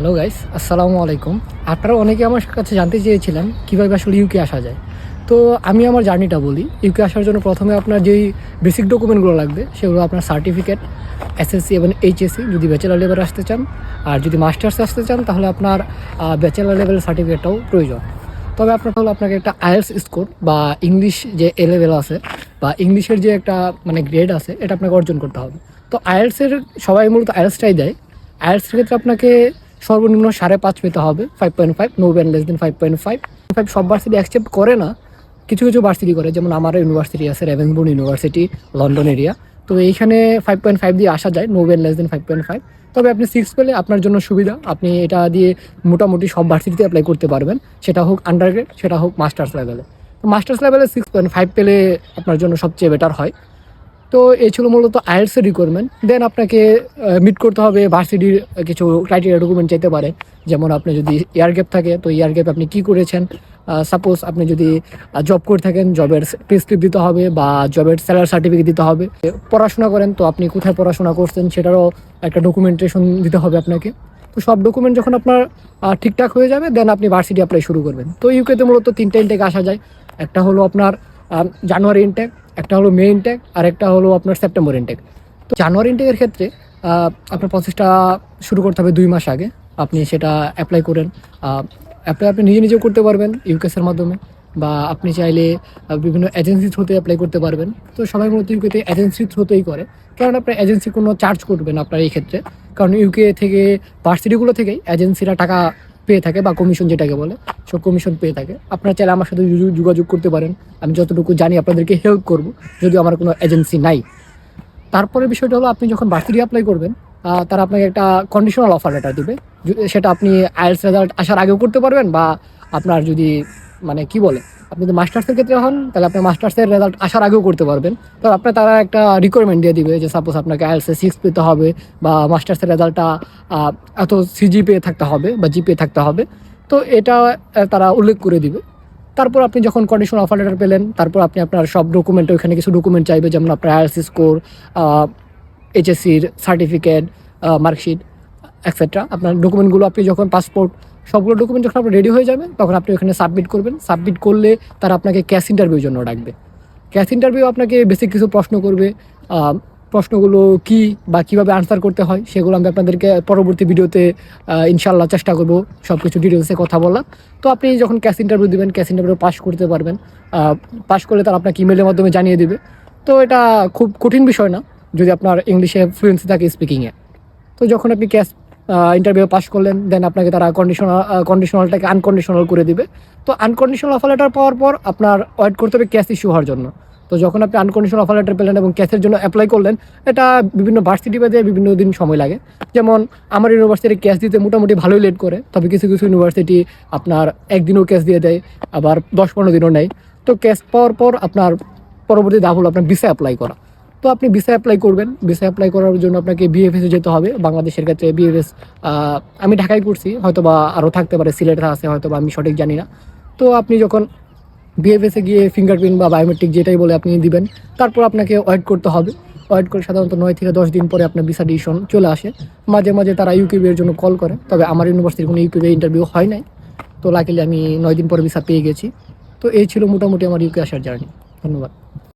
Hello guys আসসালামু আলাইকুম আপনারা অনেকে আমার কাছে জানতে চেয়েছিলেন কীভাবে আসলে ইউকে আসা যায়। তো আমি আমার জার্নিটা বলি। ইউকে আসার জন্য প্রথমে আপনার যেই বেসিক ডকুমেন্টগুলো লাগবে, সেগুলো আপনার সার্টিফিকেট এসএসসি এবং এইচএসসি যদি ব্যাচেলার লেভেল আসতে চান, আর যদি মাস্টার্স আসতে চান, তাহলে আপনার ব্যাচেলার লেভেলের সার্টিফিকেটটাও প্রয়োজন। তবে আপনার হলো আপনাকে একটা আইএলস স্কোর বা ইংলিশ যে এ লেভেল আছে, বা ইংলিশের যে একটা মানে গ্রেড আছে, এটা আপনাকে অর্জন করতে হবে। তো আইএলসের সবাই মূলত আইএলসটাই দেয়। আইএলসের ক্ষেত্রে আপনাকে সর্বনিম্ন সাড়ে পাঁচ পেতে হবে five point five no ban less than five point five five সব ভার্সিটি অ্যাকসেপ্ট করে না, কিছু কিছু ভার্সিটি করে, যেমন আমার ইউনিভার্সিটি আছে রেভেনবোর্ন ইউনিভার্সিটি লন্ডন এরিয়া তো এইখানে ফাইভ পয়েন্ট ফাইভ দিয়ে আসা যায় no ban less than five point five তবে আপনি সিক্স পেলে আপনার জন্য সুবিধা, আপনি এটা দিয়ে মোটামুটি সব ভার্সিটিতে অ্যাপ্লাই করতে পারবেন। সেটা হোক আন্ডারগ্রেড সেটা হোক মাস্টার্স লেভেলে তো মাস্টার্স লেভেলে সিক্স পয়েন্ট ফাইভ পেলে আপনার জন্য সবচেয়ে বেটার হয়। তো এই ছিল মূলত আইএলসের রিকোয়ারমেন্ট দেন আপনাকে মিট করতে হবে ভার্সিটির কিছু ক্রাইটেরিয়া ডকুমেন্ট চাইতে পারে। যেমন আপনি যদি ইয়ার গ্যাপ থাকে, তো ইয়ার গ্যাপ আপনি কী করেছেন? সাপোজ আপনি যদি জব করে থাকেন জবের পেস্ক্রিপ দিতে হবে বা জবের স্যালার সার্টিফিকেট দিতে হবে। পড়াশোনা করেন, তো আপনি কোথায় পড়াশোনা করছেন সেটারও একটা ডকুমেন্টেশন দিতে হবে আপনাকে। তো সব ডকুমেন্ট যখন আপনার ঠিকঠাক হয়ে যাবে দেন আপনি ভার্সিটি অ্যাপ্লাই শুরু করবেন। তো ইউকেতে মূলত তিনটে ইনটেক আসা যায়। একটা হলো আপনার জানুয়ারি ইনটেক একটা হলো মে ইনটেক আর একটা হলো আপনার সেপ্টেম্বর ইনটেক তো জানুয়ারি ইনটেকের ক্ষেত্রে আপনার প্রসেসটা শুরু করতে হবে দুই মাস আগে। আপনি সেটা অ্যাপ্লাই করেন। অ্যাপ্লাই আপনি নিজে নিজেও করতে পারবেন ইউকেসের মাধ্যমে, বা আপনি চাইলে বিভিন্ন এজেন্সি থ্রুতে অ্যাপ্লাই করতে পারবেন। তো সবাই মূলত ইউকেতে এজেন্সি থ্রুতেই করে। কারণ আপনার এজেন্সি কোনো চার্জ করবেন আপনার এই ক্ষেত্রে। কারণ ইউকে থেকে ভার্সিটিগুলো থেকেই এজেন্সিরা টাকা পেয়ে থাকে বা কমিশন যেটাকে বলে সব কমিশন পেয়ে থাকে। আপনারা চাইলে আমার সাথে যোগাযোগ করতে পারেন। আমি যতটুকু জানি আপনাদেরকে হেল্প করব যদি আমার কোনো এজেন্সি নাই। তারপরে বিষয়টা হলো, আপনি যখন ভার্সিটি অ্যাপ্লাই করবেন তারা আপনাকে একটা কন্ডিশনাল অফার লেটার দেবে। সেটা আপনি আইএলস রেজাল্ট আসার আগেও করতে পারবেন বা আপনার যদি মানে কি বলে আপনি যদি মাস্টার্সের ক্ষেত্রে হন, তাহলে আপনি মাস্টার্সের রেজাল্ট আসার আগেও করতে পারবেন। তো আপনার তারা একটা রিকোয়ারমেন্ট দিয়ে দিবে যে সাপোজ আপনাকে আইএলসে সিক্স পেতে হবে বা মাস্টার্সের রেজাল্টটা এত সিজিপিএ থাকতে হবে বা জিপিএ থাকতে হবে। তো এটা তারা উল্লেখ করে দিবে। তারপর আপনি যখন কন্ডিশন অফার লেটার পেলেন, তারপর আপনি আপনার সব ডকুমেন্ট ওইখানে কিছু ডকুমেন্ট চাইবে, যেমন আপনার আইএলসি স্কোর এইচএসসির সার্টিফিকেট মার্কশিট এক্সেট্রা আপনার ডকুমেন্টগুলো আপনি যখন পাসপোর্ট সবগুলো ডকুমেন্ট যখন আপনার রেডি হয়ে যাবে, তখন আপনি ওখানে সাবমিট করবেন। সাবমিট করলে তারা আপনাকে ক্যাশ ইন্টারভিউর জন্য ডাকবে। ক্যাশ ইন্টারভিউ আপনাকে বেসিক কিছু প্রশ্ন করবে। প্রশ্নগুলো কি বা কীভাবে আনসার করতে হয়, সেগুলো আমি আপনাদেরকে পরবর্তী ভিডিওতে ইনশাল্লাহ চেষ্টা করব সব কিছু ডিটেলসে কথা বলার। তো আপনি যখন ক্যাশ ইন্টারভিউ দেবেন ক্যাশ ইন্টারভিউ পাস করতে পারবেন। পাস করলে তারা আপনাকে ইমেলের মাধ্যমে জানিয়ে দেবে। তো এটা খুব কঠিন বিষয় না, যদি আপনার ইংলিশে ফ্লুয়েন্সি থাকে স্পিকিংয়ে তো যখন আপনি ক্যাশ ইন্টারভিউ পাস করলেন দেন আপনাকে তারা কন্ডিশনাল কন্ডিশনালটাকে আনকন্ডিশনাল করে দিবে। তো আনকন্ডিশনাল অফার লেটার পাওয়ার পর আপনার ওয়েট করতে হবে ক্যাশ ইস্যু হওয়ার জন্য। তো যখন আপনি আনকন্ডিশনাল অফার লেটার পেলেন এবং ক্যাশের জন্য অ্যাপ্লাই করলেন, এটা বিভিন্ন ভার্সিটি বাদে বিভিন্ন দিন সময় লাগে। যেমন আমার ইউনিভার্সিটি ক্যাশ দিতে মোটামুটি ভালোই লেট করে, তবে কিছু কিছু ইউনিভার্সিটি আপনার একদিনও ক্যাশ দিয়ে দেয়, আবার দশ পনেরো দিনও নেয়। তো ক্যাশ পাওয়ার পর আপনার পরবর্তী ধাপ হলো আপনার ভিসা অ্যাপ্লাই করা। তো আপনি ভিসা অ্যাপ্লাই করবেন। ভিসা অ্যাপ্লাই করার জন্য আপনাকে বিএফএসে যেতে হবে। বাংলাদেশের ক্ষেত্রে বিএফএস আমি ঢাকায় করছি। হয়তো বা আরও থাকতে পারে, সিলেটে আছে হয়তো বা আমি সঠিক জানি না। তো আপনি যখন বিএফএসে গিয়ে ফিঙ্গারপ্রিন্ট বা বায়োমেট্রিক যেটাই বলে আপনি দিবেন, তারপর আপনাকে ওয়েট করতে হবে। ওয়েট করে সাধারণত নয় থেকে দশ দিন পরে আপনার ভিসা ডিসিশন চলে আসে। মাঝে মাঝে তারা ইউকিবি এর জন্য কল করে, তবে আমার ইউনিভার্সিটির কোনো ইউকিবি ইন্টারভিউ হয় নাই। তো লাকিলি আমি নয় দিন পরে ভিসা পেয়ে গেছি। তো এই ছিল মোটামুটি আমার ইউকে আসার জার্নি ধন্যবাদ।